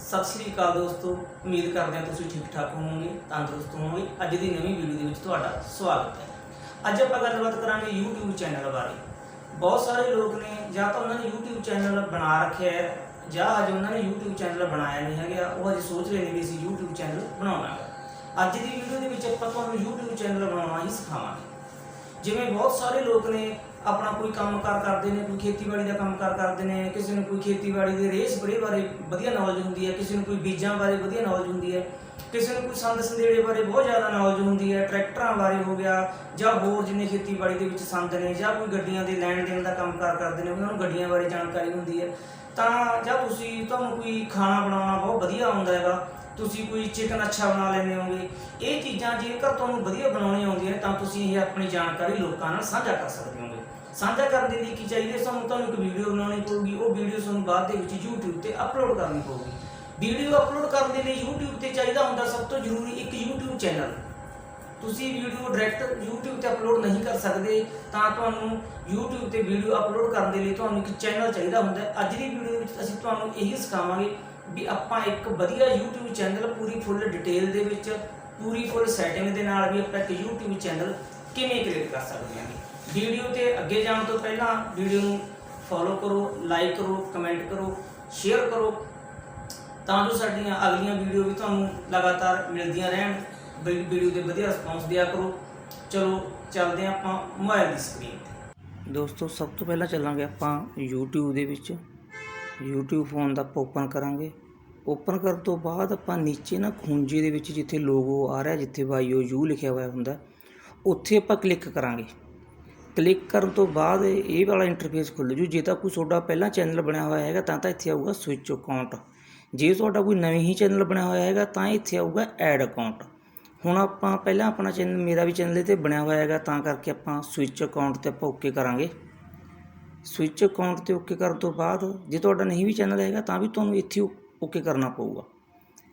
ਸਤਿ ਸ੍ਰੀ ਅਕਾਲ ਦੋਸਤੋ, ਉਮੀਦ ਕਰਦੇ ਹਾਂ ਤੁਸੀਂ ਠੀਕ ਠਾਕ ਹੋਵੋਗੇ, ਤੰਦਰੁਸਤ ਹੋਵੋਗੇ। ਅੱਜ ਦੀ ਨਵੀਂ ਵੀਡੀਓ ਦੇ ਵਿੱਚ ਤੁਹਾਡਾ ਸਵਾਗਤ ਹੈ। ਅੱਜ ਆਪਾਂ ਗੱਲਬਾਤ ਕਰਾਂਗੇ YouTube ਚੈਨਲ ਬਾਰੇ। ਬਹੁਤ ਸਾਰੇ ਲੋਕ ਨੇ ਜਾਂ ਤਾਂ ਉਹਨਾਂ ਨੇ YouTube ਚੈਨਲ ਬਣਾ ਰੱਖਿਆ ਹੈ, ਜਾਂ ਹਜੇ ਉਹਨਾਂ ਨੇ YouTube ਚੈਨਲ ਬਣਾਇਆ ਨਹੀਂ ਹੈਗਾ, ਉਹ ਹਜੇ ਸੋਚ ਰਹੇ ਨੇ ਵੀ ਅਸੀਂ YouTube ਚੈਨਲ ਬਣਾਉਣਾ ਹੈ ਅੱਜ ਦੀ ਵੀਡੀਓ ਦੇ ਵਿੱਚ ਆਪਾਂ ਤੁਹਾਨੂੰ YouTube ਚੈਨਲ ਬਣਾਉਣਾ ਹੀ ਸਿਖਾਵਾਂਗੇ। ਜਿਵੇਂ ਬਹੁਤ ਸਾਰੇ ਲੋਕ ਨੇ ਆਪਣਾ ਕੋਈ ਕੰਮਕਾਰ ਕਰਦੇ ਨੇ, ਕੋਈ ਖੇਤੀਬਾੜੀ ਦਾ ਕੰਮਕਾਰ ਕਰਦੇ ਨੇ, ਕਿਸੇ ਨੂੰ ਕੋਈ ਖੇਤੀਬਾੜੀ ਦੇ ਰੇਹ ਸਪਰੇ ਬਾਰੇ ਵਧੀਆ ਨੌਲੇਜ ਹੁੰਦੀ ਹੈ, ਕਿਸੇ ਨੂੰ ਕੋਈ ਬੀਜਾਂ ਬਾਰੇ ਵਧੀਆ ਨੌਲੇਜ ਹੁੰਦੀ ਹੈ, ਕਿਸੇ ਨੂੰ ਕੋਈ ਸੰਦ ਸੰਦੇੜੇ ਬਾਰੇ ਬਹੁਤ ਜ਼ਿਆਦਾ ਨੌਲੇਜ ਹੁੰਦੀ ਹੈ, ਟਰੈਕਟਰਾਂ ਬਾਰੇ ਹੋ ਗਿਆ ਜਾਂ ਹੋਰ ਜਿੰਨੇ ਖੇਤੀਬਾੜੀ ਦੇ ਵਿੱਚ ਸੰਦ ਨੇ ਜਾਂ ਕੋਈ ਗੱਡੀਆਂ ਦੇ ਲੈਣ ਦੇਣ ਦਾ ਕੰਮਕਾਰ ਕਰਦੇ ਨੇ, ਉਹਨਾਂ ਨੂੰ ਗੱਡੀਆਂ ਬਾਰੇ ਜਾਣਕਾਰੀ ਹੁੰਦੀ ਹੈ, ਤਾਂ ਜਾਂ ਤੁਸੀਂ, ਤੁਹਾਨੂੰ ਕੋਈ ਖਾਣਾ ਬਣਾਉਣਾ ਬਹੁਤ ਵਧੀਆ ਆਉਂਦਾ ਹੈਗਾ ਤੁਸੀਂ ਕੋਈ ਚਿਕਨ ਅੱਛਾ ਬਣਾ ਲੈਂਦੇ ਹੋਗੇ ਇਹ ਚੀਜ਼ਾਂ ਜੇਕਰ ਤੁਹਾਨੂੰ ਵਧੀਆ ਬਣਾਉਣੀਆਂ ਆਉਂਦੀਆਂ ਤਾਂ ਤੁਸੀਂ ਇਹ ਆਪਣੀ ਜਾਣਕਾਰੀ ਲੋਕਾਂ ਨਾਲ ਸਾਂਝਾ ਕਰ ਸਕਦੇ ਹੋਗੇ ਸਾਂਝਾ ਕਰਨ ਦੇ ਲਈ ਕੀ ਚਾਹੀਦਾ, ਸਾਨੂੰ ਤੁਹਾਨੂੰ ਇੱਕ ਵੀਡੀਓ ਬਣਾਉਣੀ ਪਊਗੀ। ਉਹ ਵੀਡੀਓ ਤੁਹਾਨੂੰ ਬਾਅਦ ਦੇ ਵਿੱਚ YouTube ਤੇ ਅਪਲੋਡ ਕਰਨੀ ਪਊਗੀ। ਵੀਡੀਓ ਅਪਲੋਡ ਕਰਨ ਦੇ ਲਈ YouTube ਤੇ ਚਾਹੀਦਾ ਹੁੰਦਾ ਸਭ ਤੋਂ ਜ਼ਰੂਰੀ ਇੱਕ YouTube ਚੈਨਲ ਤੁਸੀਂ ਵੀਡੀਓ ਡਾਇਰੈਕਟ YouTube ਤੇ ਅਪਲੋਡ ਨਹੀਂ ਕਰ ਸਕਦੇ, ਤਾਂ ਤੁਹਾਨੂੰ YouTube ਤੇ ਵੀਡੀਓ ਅਪਲੋਡ ਕਰਨ ਦੇ ਲਈ ਤੁਹਾਨੂੰ ਇੱਕ ਚੈਨਲ ਚਾਹੀਦਾ ਹੁੰਦਾ। ਅੱਜ ਦੀ ਵੀਡੀਓ ਵਿੱਚ ਅਸੀਂ ਤੁਹਾਨੂੰ ਇਹੀ ਸਿਖਾਵਾਂਗੇ ਵੀ ਆਪਾਂ ਇੱਕ ਵਧੀਆ YouTube ਚੈਨਲ ਪੂਰੀ ਫੁੱਲ ਡਿਟੇਲ ਦੇ ਵਿੱਚ, ਪੂਰੀ ਫੁੱਲ ਸੈਟਿੰਗ ਦੇ ਨਾਲ ਵੀ ਆਪਾਂ ਇੱਕ YouTube ਚੈਨਲ ਕਿਵੇਂ ਕ੍ਰੀਏਟ ਕਰ ਸਕਦੇ ਹਾਂ। ਵੀਡੀਓ ਤੇ ਅੱਗੇ ਜਾਣ ਤੋਂ ਪਹਿਲਾਂ ਵੀਡੀਓ ਨੂੰ ਫੋਲੋ ਕਰੋ ਲਾਈਕ ਕਰੋ ਕਮੈਂਟ ਕਰੋ ਸ਼ੇਅਰ ਕਰੋ। ਤਾਂ ਜੋ ਸਾਡੀਆਂ ਅਗਲੀਆਂ ਵੀਡੀਓ ਵੀ ਤੁਹਾਨੂੰ ਲਗਾਤਾਰ ਮਿਲਦੀਆਂ ਰਹਿਣ, ਵੀ- ਵੀਡੀਓ ਦੇ ਵਧੀਆ ਰਿਸਪੌਂਸ ਦਿਆ ਕਰੋ। ਚਲੋ, ਚੱਲਦੇ ਹਾਂ ਆਪਾਂ ਮੋਬਾਈਲ ਦੀ ਸਕਰੀਨ ਤੇ। ਦੋਸਤੋ, ਸਭ ਤੋਂ ਪਹਿਲਾਂ ਚੱਲਾਂਗੇ ਆਪਾਂ YouTube ਦੇ ਵਿੱਚ। YouTube ਫੋਨ ਦਾ ਆਪਾਂ ਓਪਨ ਕਰਾਂਗੇ। ਓਪਨ ਕਰਨ ਤੋਂ ਬਾਅਦ ਆਪਾਂ ਨੀਚੇ ਨਾ ਖੂੰਜੇ ਦੇ ਵਿੱਚ ਜਿੱਥੇ ਲੋਗੋ ਆ ਰਿਹਾ, ਜਿੱਥੇ ਵਾਈਓ ਯੂ ਲਿਖਿਆ ਹੋਇਆ ਹੁੰਦਾ, ਉੱਥੇ ਆਪਾਂ ਕਲਿੱਕ ਕਰਾਂਗੇ। ਕਲਿੱਕ ਕਰਨ ਤੋਂ ਬਾਅਦ ਇਹ ਵਾਲਾ ਇੰਟਰਫੇਸ ਖੁੱਲ੍ਹ ਜੂ। ਜੇ ਤਾਂ ਕੋਈ ਤੁਹਾਡਾ ਪਹਿਲਾਂ ਚੈਨਲ ਬਣਿਆ ਹੋਇਆ ਹੈਗਾ, ਤਾਂ ਤਾਂ ਇੱਥੇ ਆਊਗਾ ਸਵਿਚ ਅਕਾਊਂਟ ਜੇ ਤੁਹਾਡਾ ਕੋਈ ਨਵੇਂ ਹੀ ਚੈਨਲ ਬਣਿਆ ਹੋਇਆ ਹੈਗਾ, ਤਾਂ ਇੱਥੇ ਆਊਗਾ ਐਡ ਅਕਾਊਂਟ ਹੁਣ ਆਪਾਂ ਪਹਿਲਾਂ ਆਪਣਾ ਚੈਨਲ ਮੇਰਾ ਵੀ ਚੈਨਲ ਤੇ ਬਣਿਆ ਹੋਇਆ ਹੈਗਾ, ਤਾਂ ਕਰਕੇ ਆਪਾਂ ਸਵਿਚ ਅਕਾਊਂਟ ਤੇ ਆਪਾਂ ਓਕੇ ਕਰਾਂਗੇ। ਸਵਿਚ ਅਕਾਊਂਟ ਤੇ ਓਕੇ ਕਰਨ ਤੋਂ ਬਾਅਦ ਜੇ ਤੁਹਾਡਾ ਨਹੀਂ ਵੀ ਚੈਨਲ ਹੈਗਾ ਤਾਂ ਵੀ ਤੁਹਾਨੂੰ ਇੱਥੇ ਓਕੇ ਕਰਨਾ ਪਊਗਾ।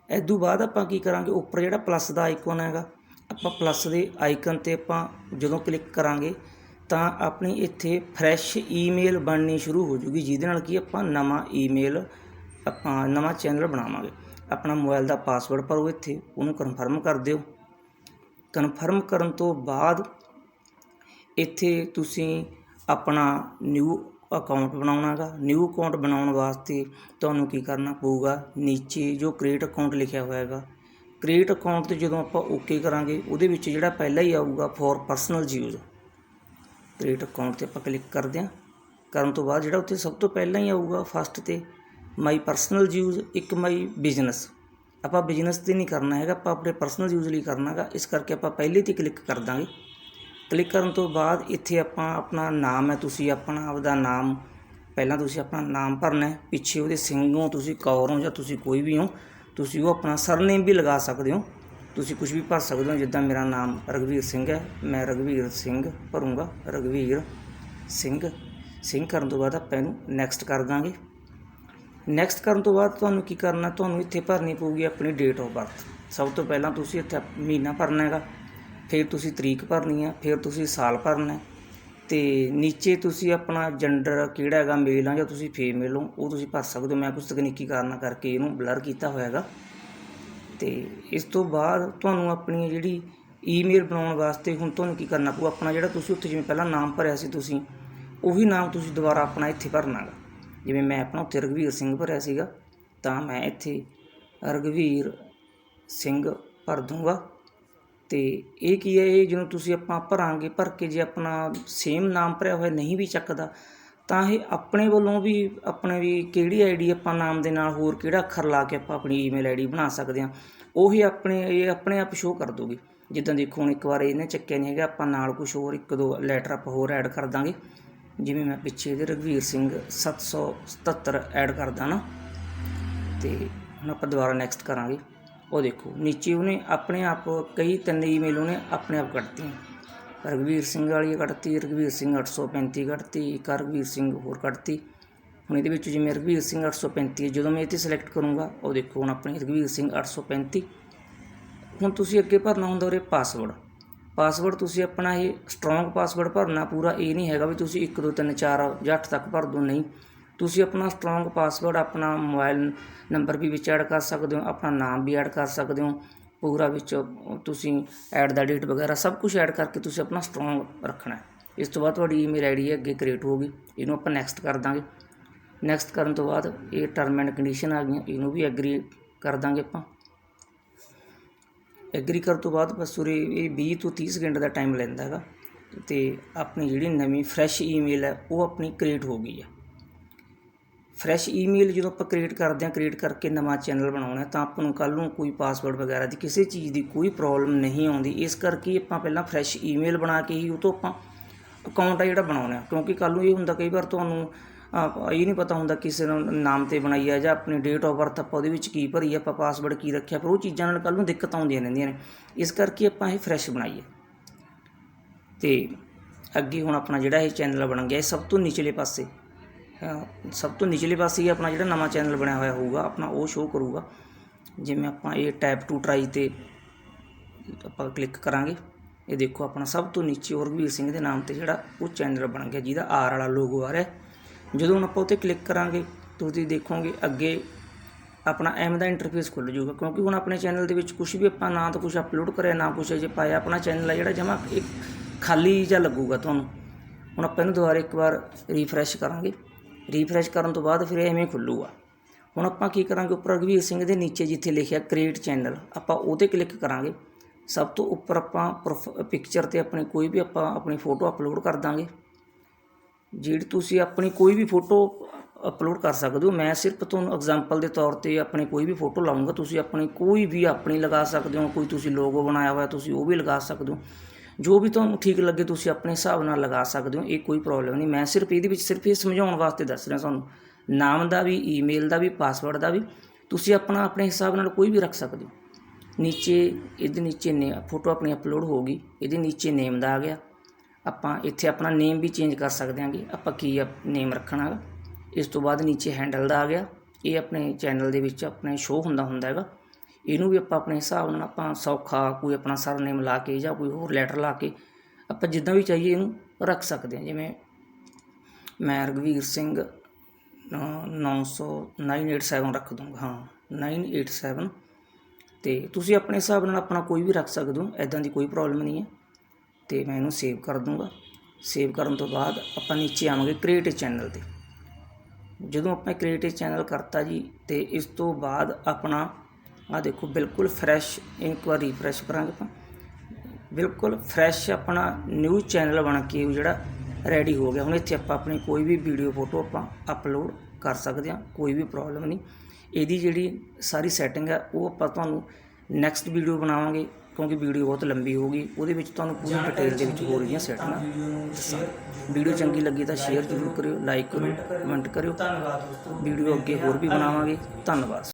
ਇਸ ਤੋਂ ਬਾਅਦ ਆਪਾਂ ਕੀ ਕਰਾਂਗੇ? ਉੱਪਰ ਜਿਹੜਾ ਪਲੱਸ ਦਾ ਆਈਕਨ ਹੈਗਾ, ਆਪਾਂ ਪਲੱਸ ਦੇ ਆਈਕਨ ਤੇ ਆਪਾਂ ਜਦੋਂ ਕਲਿੱਕ ਕਰਾਂਗੇ ਤਾਂ ਆਪਣੀ ਇੱਥੇ ਫਰੈਸ਼ ਈਮੇਲ ਬਣਨੀ ਸ਼ੁਰੂ ਹੋ ਜੂਗੀ, ਜਿਹਦੇ ਨਾਲ ਕੀ ਆਪਾਂ ਨਵਾਂ ਈਮੇਲ ਆਪਾਂ ਨਵਾਂ ਚੈਨਲ ਬਣਾਵਾਂਗੇ। ਆਪਣਾ ਮੋਬਾਈਲ ਦਾ ਪਾਸਵਰਡ ਭਰੋ ਇੱਥੇ, ਉਹਨੂੰ ਕਨਫਰਮ ਕਰ ਦਿਓ। ਕਨਫਰਮ ਕਰਨ ਤੋਂ ਬਾਅਦ ਇੱਥੇ ਤੁਸੀਂ ਆਪਣਾ ਨਿਊ ਅਕਾਊਂਟ ਬਣਾਉਣਾ ਗਾ ਨਿਊ ਅਕਾਊਂਟ ਬਣਾਉਣ ਵਾਸਤੇ ਤੁਹਾਨੂੰ ਕੀ ਕਰਨਾ ਪਊਗਾ? ਨੀਚੇ ਜੋ ਕ੍ਰੀਏਟ ਅਕਾਊਂਟ ਲਿਖਿਆ ਹੋਇਆ ਹੈਗਾ ਕ੍ਰੀਏਟ ਅਕਾਊਂਟ ਤੇ ਜਦੋਂ ਆਪਾਂ ਓਕੇ ਕਰਾਂਗੇ, ਉਹਦੇ ਵਿੱਚ ਜਿਹੜਾ ਪਹਿਲਾਂ ਹੀ ਆਊਗਾ for personal use create account ਤੇ ਆਪਾਂ ਕਲਿੱਕ ਕਰਦੇ ਹਾਂ। ਕਰਨ ਤੋਂ ਬਾਅਦ ਜਿਹੜਾ ਉੱਥੇ ਸਭ ਤੋਂ ਪਹਿਲਾਂ ਹੀ ਆਊਗਾ ਫਸਟ ਤੇ ਮਾਈ ਪਰਸਨਲ ਯੂਜ਼ ਇੱਕ ਮਾਈ ਬਿਜ਼ਨਸ ਆਪਾਂ ਬਿਜ਼ਨਸ ਤੇ ਨਹੀਂ ਕਰਨਾ ਹੈਗਾ, ਆਪਾਂ ਆਪਣੇ ਪਰਸਨਲ ਯੂਜ਼ ਲਈ ਕਰਨਾ ਹੈਗਾ। ਇਸ ਕਰਕੇ ਆਪਾਂ ਪਹਿਲੇ ਤੇ ਕਲਿੱਕ ਕਰ ਦਾਂਗੇ। ਕਲਿੱਕ ਕਰਨ ਤੋਂ ਬਾਅਦ ਇੱਥੇ ਆਪਾਂ ਆਪਣਾ ਨਾਮ ਹੈ, ਤੁਸੀਂ ਆਪਣਾ ਆਪਦਾ ਨਾਮ, ਪਹਿਲਾਂ ਤੁਸੀਂ ਆਪਣਾ ਨਾਮ ਭਰਨਾ ਪਿੱਛੇ ਉਹਦੇ ਸਿੰਘ ਹੋ ਤੁਸੀਂ ਕੌਰ ਹੋ ਜਾਂ ਤੁਸੀਂ ਕੋਈ ਵੀ ਹੋ, ਤੁਸੀਂ ਉਹ ਆਪਣਾ ਸਰਨੇਮ ਵੀ ਲਗਾ ਸਕਦੇ ਹੋ। ਤੁਸੀਂ ਕੁਝ ਵੀ ਭਰ ਸਕਦੇ ਹੋ, ਜਿੱਦਾਂ ਮੇਰਾ ਨਾਮ ਰਗਵੀਰ ਸਿੰਘ ਹੈ, ਮੈਂ ਰਗਵੀਰ ਸਿੰਘ ਭਰੂੰਗਾ ਰਗਵੀਰ ਸਿੰਘ ਸਿੰਘ ਕਰਨ ਤੋਂ ਬਾਅਦ ਆਪਾਂ ਇਹਨੂੰ ਨੈਕਸਟ ਕਰ ਦਾਂਗੇ। ਨੈਕਸਟ ਕਰਨ ਤੋਂ ਬਾਅਦ ਤੁਹਾਨੂੰ ਕੀ ਕਰਨਾ, ਤੁਹਾਨੂੰ ਇੱਥੇ ਭਰਨੀ ਪਊਗੀ ਆਪਣੀ ਡੇਟ ਆਫ ਬਰਥ ਸਭ ਤੋਂ ਪਹਿਲਾਂ ਤੁਸੀਂ ਇੱਥੇ ਮਹੀਨਾ ਭਰਨਾ ਹੈਗਾ। ਫਿਰ ਤੁਸੀਂ ਤਰੀਕ ਭਰਨੀ ਆ, ਫਿਰ ਤੁਸੀਂ ਸਾਲ ਭਰਨਾ ਹੈ ਤੇ ਨੀਚੇ ਤੁਸੀਂ ਆਪਣਾ ਜੈਂਡਰ ਕਿਹੜਾ ਹੈਗਾ ਮੇਲ ਆ ਜਾਂ ਤੁਸੀਂ ਫੀਮੇਲ ਹੋ, ਉਹ ਤੁਸੀਂ ਭਰ ਸਕਦੇ ਹੋ। ਮੈਂ ਕੁਝ ਤਕਨੀਕੀ ਕਾਰਨਾਂ ਕਰਕੇ ਇਹਨੂੰ ਬਲਰ ਕੀਤਾ ਹੋਇਆ ਹੈਗਾ। ਤੇ ਇਸ ਤੋਂ ਬਾਅਦ ਤੁਹਾਨੂੰ ਆਪਣੀ ਜਿਹੜੀ ਈਮੇਲ ਬਣਾਉਣ ਵਾਸਤੇ ਹੁਣ ਤੁਹਾਨੂੰ ਕੀ ਕਰਨਾ ਪਊ, ਆਪਣਾ ਜਿਹੜਾ ਤੁਸੀਂ ਉੱਥੇ ਜਿਵੇਂ ਪਹਿਲਾਂ ਨਾਮ ਭਰਿਆ ਸੀ ਤੁਸੀਂ, ਉਹੀ ਨਾਮ ਤੁਸੀਂ ਦੁਬਾਰਾ ਆਪਣਾ ਇੱਥੇ ਭਰਨਾ ਗਾ ਜਿਵੇਂ ਮੈਂ ਆਪਣਾ ਉੱਥੇ ਰਗਵੀਰ ਸਿੰਘ ਭਰਿਆ ਸੀਗਾ, ਤਾਂ ਮੈਂ ਇੱਥੇ ਰਗਵੀਰ ਸਿੰਘ ਭਰ ਦੂੰਗਾ ਅਤੇ ਇਹ ਕੀ ਹੈ, ਇਹ ਜਦੋਂ ਤੁਸੀਂ ਆਪਾਂ ਭਰਾਂਗੇ, ਭਰ ਕੇ ਜੇ ਆਪਣਾ ਸੇਮ ਨਾਮ ਭਰਿਆ ਹੋਇਆ ਨਹੀਂ ਵੀ ਚੱਕਦਾ, ਤਾਂ ਇਹ ਆਪਣੇ ਵੱਲੋਂ ਵੀ ਆਪਣੇ ਵੀ ਕਿਹੜੀ ਆਈਡੀ ਆਪਾਂ ਨਾਮ ਦੇ ਨਾਲ ਹੋਰ ਕਿਹੜਾ ਅੱਖਰ ਲਾ ਕੇ ਆਪਾਂ ਆਪਣੀ ਈਮੇਲ ਆਈਡੀ ਬਣਾ ਸਕਦੇ ਹਾਂ, ਉਹੀ ਆਪਣੇ, ਇਹ ਆਪਣੇ ਆਪ ਸ਼ੋਅ ਕਰ ਦੋਗੇ। ਜਿੱਦਾਂ ਦੇਖੋ ਹੁਣ ਇੱਕ ਵਾਰ ਇਹਨੇ ਚੱਕਿਆ ਨਹੀਂ ਹੈਗਾ, ਆਪਾਂ ਨਾਲ ਕੁਝ ਹੋਰ ਇੱਕ ਦੋ ਲੈਟਰ ਆਪਾਂ ਹੋਰ ਐਡ ਕਰ ਦਾਂਗੇ। ਜਿਵੇਂ ਮੈਂ ਪਿੱਛੇ ਇਹਦੇ ਰਘਵੀਰ ਸਿੰਘ 777 ਐਡ ਕਰਦਾ ਨਾ, ਤੇ ਹੁਣ ਆਪਾਂ ਦੁਬਾਰਾ ਨੈਕਸਟ ਕਰਾਂਗੇ। ਉਹ ਦੇਖੋ ਨੀਚੇ ਉਹਨੇ ਆਪਣੇ ਆਪ ਕਈ ਤਿੰਨ ਈਮੇਲ ਉਹਨੇ ਆਪਣੇ ਆਪ ਕੱਢਤੀਆਂ ਰਘਵੀਰ ਸਿੰਘ ਵਾਲੀ ਕੱਢਤੀ ਰਘਵੀਰ ਸਿੰਘ 835 ਕੱਢਤੀ ਇੱਕ ਰਘਵੀਰ ਸਿੰਘ ਹੋਰ ਕੱਢਤੀ ਹੁਣ ਇਹਦੇ ਵਿੱਚ ਜਿਵੇਂ ਰਘਵੀਰ ਸਿੰਘ 835 ਹੈ ਜਦੋਂ ਮੈਂ ਇਹ ਤੇ ਸਿਲੈਕਟ ਕਰੂੰਗਾ ਉਹ ਦੇਖੋ ਹੁਣ ਆਪਣੀ ਰਘਵੀਰ ਸਿੰਘ 835 ਹੁਣ ਤੁਸੀਂ ਅੱਗੇ ਭਰਨਾ ਹੁੰਦਾ ਉਰੇ ਪਾਸਵਰਡ ਪਾਸਵਰਡ ਤੁਸੀਂ ਆਪਣਾ ਇਹ ਸਟਰੋਂਗ ਪਾਸਵਰਡ ਭਰਨਾ ਪੂਰਾ ਇਹ ਨਹੀਂ ਹੈਗਾ ਵੀ ਤੁਸੀਂ 1 2 3 4 ਜਾਂ 8 ਤੱਕ ਭਰ ਦੋ ਨਹੀਂ ਤੁਸੀਂ ਆਪਣਾ ਸਟਰੋਂਗ ਪਾਸਵਰਡ ਆਪਣਾ ਮੋਬਾਈਲ ਨੰਬਰ ਵੀ ਵਿੱਚ ਐਡ ਕਰ ਸਕਦੇ ਹੋ, ਆਪਣਾ ਨਾਮ ਵੀ ਐਡ ਕਰ ਸਕਦੇ ਹੋ, ਪੂਰਾ ਵਿੱਚ ਤੁਸੀਂ ਐਡ ਦਾ ਡੇਟ ਵਗੈਰਾ ਸਭ ਕੁਝ ਐਡ ਕਰਕੇ ਤੁਸੀਂ ਆਪਣਾ ਸਟਰੋਂਗ ਰੱਖਣਾ ਇਸ ਤੋਂ ਬਾਅਦ ਤੁਹਾਡੀ ਈਮੇਲ ਆਈਡੀ ਅੱਗੇ ਕ੍ਰੀਏਟ ਹੋਊਗੀ ਇਹਨੂੰ ਆਪਾਂ ਨੈਕਸਟ ਕਰ ਦਾਂਗੇ। ਨੈਕਸਟ ਕਰਨ ਤੋਂ ਬਾਅਦ ਇਹ ਟਰਮ ਐਂਡ ਕੰਡੀਸ਼ਨ ਆ ਗਈਆਂ, ਇਹਨੂੰ ਵੀ ਐਗਰੀ ਕਰ ਦਾਂਗੇ ਆਪਾਂ। ਐਗਰੀ ਕਰਨ ਤੋਂ ਬਾਅਦ ਬਸ ਉਰੇ ਇਹ 20 ਤੋਂ 30 ਸਕਿੰਟ ਦਾ ਟਾਈਮ ਲੈਂਦਾ ਹੈਗਾ, ਤੇ ਆਪਣੀ ਜਿਹੜੀ ਨਵੀਂ ਫਰੈਸ਼ ਈਮੇਲ ਹੈ, ਉਹ ਆਪਣੀ ਕ੍ਰੀਏਟ ਹੋ ਗਈ ਹੈ। ਫਰੈਸ਼ ਈਮੇਲ ਜਦੋਂ ਆਪਾਂ ਕ੍ਰੀਏਟ ਕਰਦੇ ਹਾਂ, ਕ੍ਰੀਏਟ ਕਰਕੇ ਨਵਾਂ ਚੈਨਲ ਬਣਾਉਣਾ ਹੈ, ਤਾਂ ਆਪਾਂ ਨੂੰ ਕੱਲ ਨੂੰ ਕੋਈ ਪਾਸਵਰਡ ਵਗੈਰਾ ਦੀ ਕਿਸੇ ਚੀਜ਼ ਦੀ ਕੋਈ ਪ੍ਰੋਬਲਮ ਨਹੀਂ ਆਉਂਦੀ। ਇਸ ਕਰਕੇ ਆਪਾਂ ਪਹਿਲਾਂ ਫਰੈਸ਼ ਈਮੇਲ ਬਣਾ ਕੇ ਹੀ ਉਹ ਤੋਂ ਆਪਾਂ ਅਕਾਊਂਟ ਆ ਜਿਹੜਾ ਬਣਾਉਣਾ ਹੈ। ਕਿਉਂਕਿ ਕੱਲ ਨੂੰ ਇਹ ਹੁੰਦਾ ਕਈ ਵਾਰ ਤੁਹਾਨੂੰ ਇਹ ਨਹੀਂ ਪਤਾ ਹੁੰਦਾ ਕਿਸੇ ਨੂੰ ਨਾਮ ਤੇ ਬਣਾਈ ਆ ਜਾਂ ਆਪਣੀ ਡੇਟ ਆਫ ਬਰਥ ਆਪਾਂ ਉਹਦੇ ਵਿੱਚ ਕੀ ਭਰੀ ਆਪਾਂ ਪਾਸਵਰਡ ਕੀ ਰੱਖਿਆ, ਪਰ ਉਹ ਚੀਜ਼ਾਂ ਨਾਲ ਕੱਲ ਨੂੰ ਦਿੱਕਤਾਂ ਆਉਂਦੀਆਂ ਰਹਿੰਦੀਆਂ ਨੇ। ਇਸ ਕਰਕੇ ਆਪਾਂ ਇਹ ਫਰੈਸ਼ ਬਣਾਈਏ। ਤੇ ਅੱਗੇ ਹੁਣ ਆਪਣਾ ਜਿਹੜਾ ਇਹ ਚੈਨਲ ਬਣ ਗਿਆ, ਇਹ ਸਭ ਤੋਂ ਨਿਚਲੇ ਪਾਸੇ ਸਭ ਤੋਂ ਨਿਚਲੇ ਪਾਸੇ ਹੀ ਆਪਣਾ ਜਿਹੜਾ ਨਵਾਂ ਚੈਨਲ ਬਣਿਆ ਹੋਇਆ ਹੋਊਗਾ, ਆਪਣਾ ਉਹ ਸ਼ੋਅ ਕਰੂਗਾ। ਜਿਵੇਂ ਆਪਾਂ ਇਹ ਟੈਪ ਟੂ ਟਰਾਈ ਤੇ ਆਪਾਂ ਕਲਿੱਕ ਕਰਾਂਗੇ। ਇਹ ਦੇਖੋ ਆਪਣਾ ਸਭ ਤੋਂ ਨੀਚੇ ਔਰਗਵੀਰ ਸਿੰਘ ਦੇ ਨਾਮ ਤੇ ਜਿਹੜਾ ਉਹ ਚੈਨਲ ਬਣ ਗਿਆ, ਜਿਹਦਾ ਆਰ ਵਾਲਾ ਲੋਗੋ ਆ ਰਿਹਾ। ਜਦੋਂ ਹੁਣ ਆਪਾਂ ਉੱਤੇ ਕਲਿੱਕ ਕਰਾਂਗੇ ਤੁਸੀਂ ਦੇਖੋਗੇ ਅੱਗੇ ਆਪਣਾ ਐਮ ਦਾ ਇੰਟਰਫੇਸ ਖੁੱਲ ਜਾਊਗਾ, ਕਿਉਂਕਿ ਹੁਣ ਆਪਣੇ ਚੈਨਲ ਦੇ ਵਿੱਚ ਕੁਝ ਵੀ ਆਪਾਂ ਨਾ ਤਾਂ ਕੁਝ ਅਪਲੋਡ ਕਰਿਆ, ਨਾ ਕੁਝ ਅਜੇ ਪਾਇਆ, ਆਪਣਾ ਚੈਨਲ ਆ ਜਿਹੜਾ ਜਮਾ ਇੱਕ ਖਾਲੀ ਜਿਹਾ ਲੱਗੂਗਾ ਤੁਹਾਨੂੰ। ਹੁਣ ਆਪਾਂ ਇਹਨੂੰ ਦੁਬਾਰਾ ਇੱਕ ਵਾਰ ਰੀਫਰੈਸ਼ ਕਰਾਂਗੇ। ਰੀਫਰੈਸ਼ ਕਰਨ ਤੋਂ ਬਾਅਦ ਫਿਰ ਇਹ ਐਵੇਂ ਖੁੱਲੂਗਾ। ਹੁਣ ਆਪਾਂ ਕੀ ਕਰਾਂਗੇ? ਉੱਪਰ ਰਘਵੀਰ ਸਿੰਘ ਦੇ ਨੀਚੇ ਜਿੱਥੇ ਲਿਖਿਆ ਕ੍ਰੀਏਟ ਚੈਨਲ ਆਪਾਂ ਉਹ 'ਤੇ ਕਲਿੱਕ ਕਰਾਂਗੇ। ਸਭ ਤੋਂ ਉੱਪਰ ਆਪਾਂ ਪਿਕਚਰ ਤੇ ਆਪਣੀ ਕੋਈ ਵੀ ਆਪਾਂ ਆਪਣੀ ਫੋਟੋ ਅਪਲੋਡ ਕਰ ਦਾਂਗੇ। ਜਿਹੜੀ ਤੁਸੀਂ ਆਪਣੀ ਕੋਈ ਵੀ ਫੋਟੋ ਅਪਲੋਡ ਕਰ ਸਕਦੇ ਹੋ, ਮੈਂ ਸਿਰਫ ਤੁਹਾਨੂੰ ਐਗਜ਼ਾਮਪਲ ਦੇ ਤੌਰ ਤੇ ਆਪਣੀ ਕੋਈ ਵੀ ਫੋਟੋ ਲਾਉਂਗਾ ਤੁਸੀਂ ਆਪਣੀ ਕੋਈ ਵੀ ਆਪਣੀ ਲਗਾ ਸਕਦੇ ਹੋ, ਕੋਈ ਤੁਸੀਂ ਲੋਗੋ ਬਣਾਇਆ ਹੋਇਆ, ਤੁਸੀਂ ਉਹ ਵੀ ਲਗਾ ਸਕਦੇ ਹੋ। ਜੋ ਵੀ ਤੁਹਾਨੂੰ ਠੀਕ ਲੱਗੇ ਤੁਸੀਂ ਆਪਣੇ ਹਿਸਾਬ ਨਾਲ ਲਗਾ ਸਕਦੇ ਹੋ, ਇਹ ਕੋਈ ਪ੍ਰੋਬਲਮ ਨਹੀਂ। ਮੈਂ ਸਿਰਫ ਇਹਦੇ ਵਿੱਚ ਸਿਰਫ ਇਹ ਸਮਝਾਉਣ ਵਾਸਤੇ ਦੱਸ ਰਿਹਾ ਤੁਹਾਨੂੰ। ਨਾਮ ਦਾ ਵੀ ਈਮੇਲ ਦਾ ਵੀ ਪਾਸਵਰਡ ਦਾ ਵੀ, ਤੁਸੀਂ ਆਪਣਾ ਆਪਣੇ ਹਿਸਾਬ ਨਾਲ ਕੋਈ ਵੀ ਰੱਖ ਸਕਦੇ ਹੋ। ਨੀਚੇ, ਇਹਦੇ ਨੀਚੇ ਨੇ ਫੋਟੋ ਆਪਣੀ ਅਪਲੋਡ ਹੋ ਗਈ, ਇਹਦੇ ਨੀਚੇ ਨੇਮ ਦਾ ਆ ਗਿਆ। ਆਪਾਂ ਇੱਥੇ ਆਪਣਾ ਨੇਮ ਵੀ ਚੇਂਜ ਕਰ ਸਕਦੇ ਹਾਂਗੇ। ਆਪਾਂ ਕੀ ਨੇਮ ਰੱਖਣਾ ਹੈਗਾ। ਇਸ ਤੋਂ ਬਾਅਦ ਨੀਚੇ ਹੈਂਡਲ ਦਾ ਆ ਗਿਆ। ਇਹ ਆਪਣੇ ਚੈਨਲ ਦੇ ਵਿੱਚ ਆਪਣੇ ਸ਼ੋਅ ਹੁੰਦਾ ਹੁੰਦਾ ਹੈਗਾ। ਇਹਨੂੰ ਵੀ ਆਪਾਂ ਆਪਣੇ ਹਿਸਾਬ ਨਾਲ ਆਪਾਂ ਸੌਖਾ ਕੋਈ ਆਪਣਾ ਸਰਨੇਮ ਲਾ ਕੇ ਜਾਂ ਕੋਈ ਹੋਰ ਲੈਟਰ ਲਾ ਕੇ ਆਪਾਂ ਜਿੱਦਾਂ ਵੀ ਚਾਹੀਏ ਇਹਨੂੰ ਰੱਖ ਸਕਦੇ ਹਾਂ। ਜਿਵੇਂ ਮੈਂ ਰਘਵੀਰ ਸਿੰਘ 900 987 ਰੱਖ ਦੂੰਗਾ ਹਾਂ 987 ਤੇ ਤੁਸੀਂ ਆਪਣੇ ਹਿਸਾਬ ਨਾਲ ਆਪਣਾ ਕੋਈ ਵੀ ਰੱਖ ਸਕਦੇ ਹੋ ਐਦਾਂ ਦੀ ਕੋਈ ਪ੍ਰੋਬਲਮ ਨਹੀਂ ਹੈ। ਤੇ ਮੈਂ ਇਹਨੂੰ ਸੇਵ ਕਰ ਦੂੰਗਾ ਸੇਵ ਕਰਨ ਤੋਂ ਬਾਅਦ ਆਪਾਂ ਨੀਚੇ ਆਵਾਂਗੇ ਕ੍ਰੀਏਟ ਚੈਨਲ ਤੇ। ਜਦੋਂ ਆਪਾਂ ਕ੍ਰੀਏਟ ਚੈਨਲ ਕਰਤਾ ਜੀ, ਤੇ ਇਸ ਤੋਂ ਬਾਅਦ ਆਪਣਾ ਆ ਦੇਖੋ ਬਿਲਕੁਲ ਫਰੈਸ਼ ਇੱਕ ਵਾਰ ਰੀਫਰੈਸ਼ ਕਰਾਂਗੇ ਆਪਾਂ। ਬਿਲਕੁਲ ਫਰੈਸ਼ ਆਪਣਾ ਨਿਊ ਚੈਨਲ ਬਣ ਕੇ ਉਹ ਜਿਹੜਾ ਰੈਡੀ ਹੋ ਗਿਆ। ਹੁਣ ਇੱਥੇ ਆਪਾਂ ਆਪਣੀ ਕੋਈ ਵੀ ਵੀਡੀਓ ਫੋਟੋ ਆਪਾਂ ਅਪਲੋਡ ਕਰ ਸਕਦੇ ਹਾਂ ਕੋਈ ਵੀ ਪ੍ਰੋਬਲਮ ਨਹੀਂ। ਇਹਦੀ ਜਿਹੜੀ ਸਾਰੀ ਸੈਟਿੰਗ ਹੈ ਉਹ ਆਪਾਂ ਤੁਹਾਨੂੰ ਨੈਕਸਟ ਵੀਡੀਓ ਬਣਾਵਾਂਗੇ ਕਿਉਂਕਿ ਵੀਡੀਓ ਬਹੁਤ ਲੰਬੀ ਹੋਊਗੀ ਉਹਦੇ ਵਿੱਚ ਤੁਹਾਨੂੰ ਪੂਰੀ ਡਿਟੇਲ ਦੇ ਵਿੱਚ ਹੋ ਰਹੀਆਂ ਸੈਟਿੰਗਾਂ ਵੀਡੀਓ ਚੰਗੀ ਲੱਗੀ ਤਾਂ ਸ਼ੇਅਰ ਜ਼ਰੂਰ ਕਰਿਓ ਲਾਈਕ ਕਰੋ ਕਮੈਂਟ ਕਰਿਓ। ਧੰਨਵਾਦ ਦੋਸਤੋ। ਵੀਡੀਓ ਅੱਗੇ ਹੋਰ ਵੀ ਬਣਾਵਾਂਗੇ। ਧੰਨਵਾਦ।